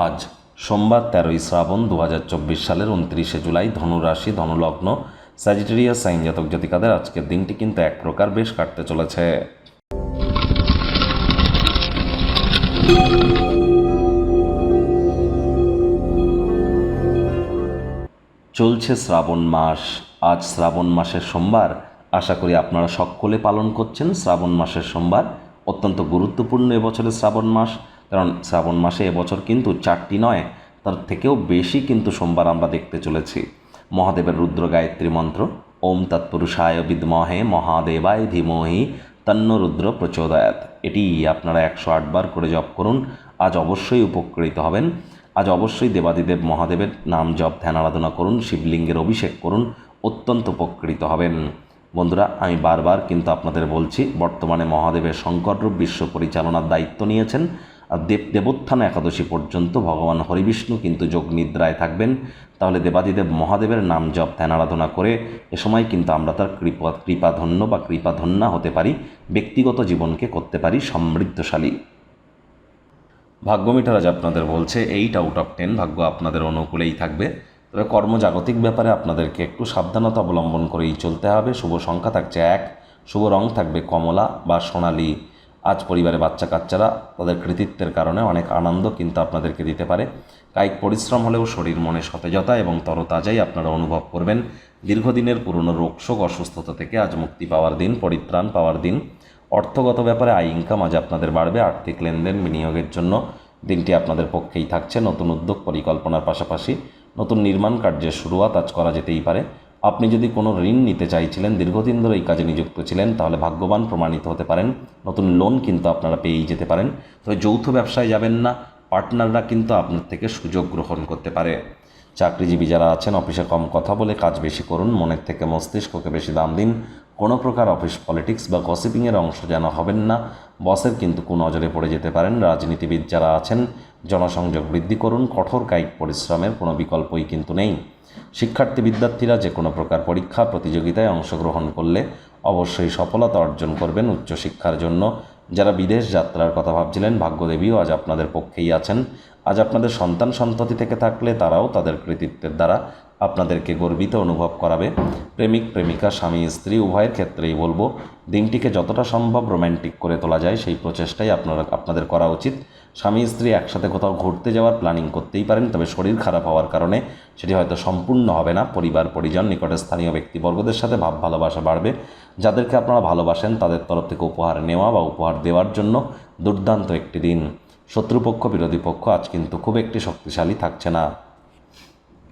আজ সোমবার তেরোই শ্রাবণ দু হাজার চব্বিশ সালের উনত্রিশে জুলাই ধনুরাশি ধনুলগ্ন স্যাজিটেরিয়াস সাইন জাতক জাতিকাদের আজকের দিনটি কিন্তু এক প্রকার বেশ কাটতে চলেছে। চলছে শ্রাবণ মাস। আজ শ্রাবণ মাসের সোমবার। আশা করি আপনারা সকলে পালন করছেন। শ্রাবণ মাসের সোমবার অত্যন্ত গুরুত্বপূর্ণ এবছরের শ্রাবণ মাস। কারণ শ্রাবণ মাসে এবছর কিন্তু চারটি নয়, তার থেকেও বেশি কিন্তু সোমবার আমরা দেখতে চলেছি। মহাদেবের রুদ্র গায়ত্রী মন্ত্র, ওম তৎপুরুষায় বিদ্মহে মহাদেবায় ধীমহি তন্ন রুদ্র প্রচোদয়াত। এটি আপনারা একশো আটবার করে জপ করুন, আজ অবশ্যই উপকৃত হবেন। আজ অবশ্যই দেবাদিদেব মহাদেবের নাম জপ ধ্যান আরাধনা করুন, শিবলিঙ্গের অভিষেক করুন, অত্যন্ত উপকৃত হবেন। বন্ধুরা, আমি বারবার কিন্তু আপনাদের বলছি, বর্তমানে মহাদেবের শঙ্কররূপ বিশ্ব পরিচালনার দায়িত্ব নিয়েছেন। দেব দেবোত্থান একাদশী পর্যন্ত ভগবান হরিবিষ্ণু কিন্তু যোগ নিদ্রায় থাকবেন। তাহলে দেবাদিদেব মহাদেবের নাম জপ ধ্যান আরাধনা করে এ সময় কিন্তু আমরা তার কৃপা কৃপাধন্য বা কৃপাধন্যা হতে পারি, ব্যক্তিগত জীবনকে করতে পারি সমৃদ্ধশালী। ভাগ্যমিটার আজ আপনাদের বলছে এইট আউট অফ টেন ভাগ্য আপনাদের অনুকূলেই থাকবে। তবে কর্মজাগতিক ব্যাপারে আপনাদেরকে একটু সাবধানতা অবলম্বন করেই চলতে হবে। শুভ সংখ্যা থাকছে এক, শুভ রং থাকবে কমলা বা সোনালি। আজ পরিবারে বাচ্চা কাচ্চারা তাদের কৃতিত্বের কারণে অনেক আনন্দ কিন্তু আপনাদেরকে দিতে পারে। কায়িক পরিশ্রম হলেও শরীর মনে সতেজতা এবং তরতাজাই আপনারা অনুভব করবেন। দীর্ঘদিনের পুরনো রোগশোক অসুস্থতা থেকে আজ মুক্তি পাওয়ার দিন, পরিত্রাণ পাওয়ার দিন। অর্থগত ব্যাপারে আয় ইনকাম আজ আপনাদের বাড়বে। আর্থিক লেনদেন বিনিয়োগের জন্য দিনটি আপনাদের পক্ষেই থাকছে। নতুন উদ্যোগ পরিকল্পনার পাশাপাশি নতুন নির্মাণ কার্যের শুরুয়াত আজ করা যেতেই পারে। আপনি যদি কোনো ঋণ নিতে চাইছিলেন, দীর্ঘদিন ধরে এই কাজে নিযুক্ত ছিলেন, তাহলে ভাগ্যবান প্রমাণিত হতে পারেন। নতুন লোন কিন্তু আপনারা পেয়েই যেতে পারেন। তবে যৌথ ব্যবসায় যাবেন না পার্টনাররা কিন্তু আপনার থেকে সুযোগ গ্রহণ করতে পারে। চাকরিজীবী যারা আছেন, অফিসে কম কথা বলে কাজ বেশি করুন, মনের থেকে মস্তিষ্ককে বেশি দাম দিন। কোনো প্রকার অফিস পলিটিক্স বা গসিপিংয়ের অংশ যেন হবেন না। বসের কিন্তু নজরে পড়ে যেতে পারেন। রাজনীতিবিদ যারা আছেন, জনসংযোগ বৃদ্ধি করুন। কঠোর কায়িক পরিশ্রমের কোনো বিকল্পই কিন্তু নেই। শিক্ষার্থী বিদ্যার্থীরা যে কোনো প্রকার পরীক্ষা, প্রতিযোগিতায় অংশগ্রহণ করলে অবশ্যই সফলতা অর্জন করবেন উচ্চশিক্ষার জন্য। যারা বিদেশ যাত্রার কথা ভাবছিলেন, ভাগ্যদেবীও আজ আপনাদের পক্ষেই আছেন। আজ আপনাদের সন্তান সন্ততি থেকে থাকলে তারাও তাদের কৃতিত্বের দ্বারা আপনাদেরকে গর্বিত অনুভব করাবে। প্রেমিক, প্রেমিকা, স্বামী, স্ত্রী, উভয়ের ক্ষেত্রেই বলব, দিনটিকে যতটা সম্ভব রোম্যান্টিক করে তোলা যায়, সেই প্রচেষ্টাই আপনারা, আপনাদের করা উচিত। স্বামী, স্ত্রী একসাথে কোথাও ঘুরতে যাওয়ার প্ল্যানিং করতেই পারেন, তবে শরীর খারাপ হওয়ার কারণে সেটি হয়তো সম্পূর্ণ হবে না। পরিবার, পরিজন, নিকটে স্থানীয় ব্যক্তিবর্গদের সাথে ভাব ভালোবাসা বাড়বে। যাদেরকে আপনারা ভালোবাসেন, তাদের তরফ থেকে উপহার নেওয়া বা উপহার দেওয়ার জন্য দুর্দান্ত একটি দিন। শত্রুপক্ষ, বিরোধী পক্ষ আজ কিন্তু খুব একটি শক্তিশালী থাকছে না।